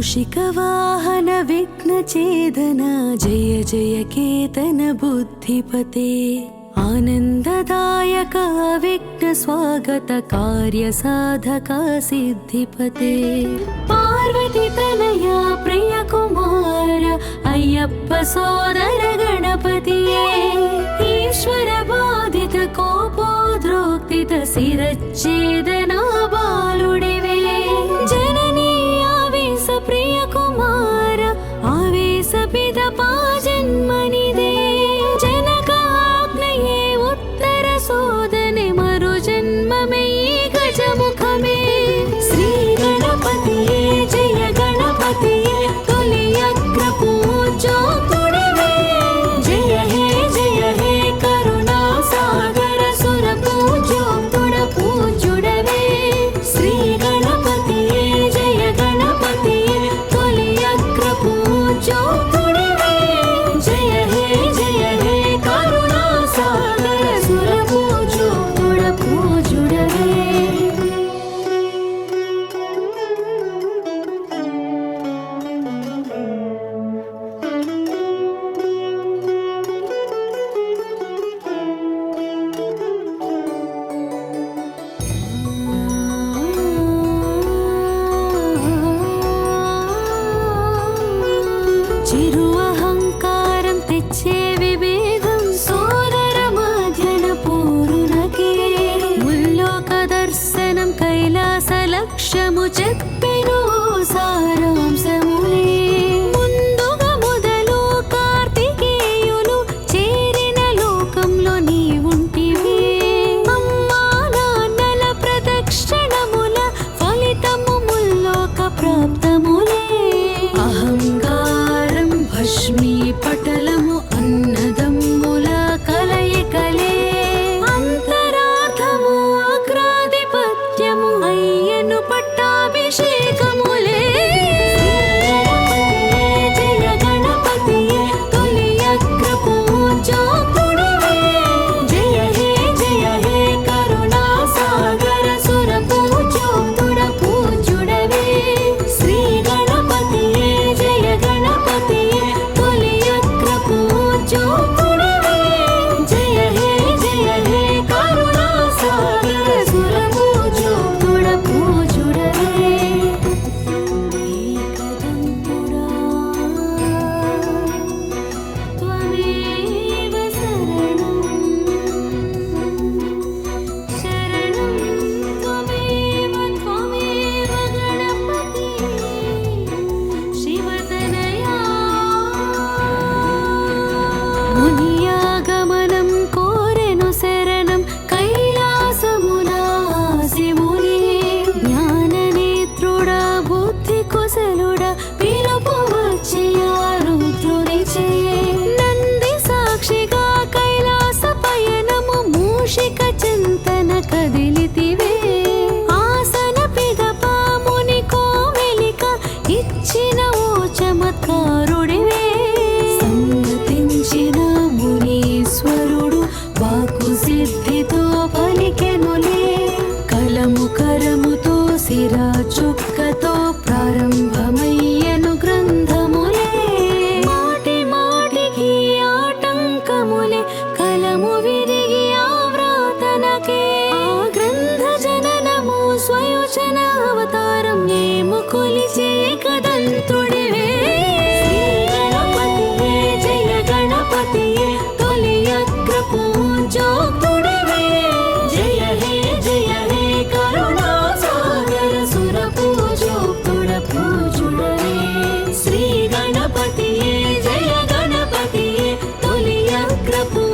मूषिकवाहन विघ्नचेतना जय जय केतन बुद्धिपते आनन्ददायक विघ्नस्वागतकार्यसाधका सिद्धिपते पार्वतीतनया प्रियकुमार अय्यप्प सोदर गणपतिये ईश्वर बाधित कोपोद्रोक्तित सिरच्चेदना बालुडे பட்டாபிஷேகம். చక్రపు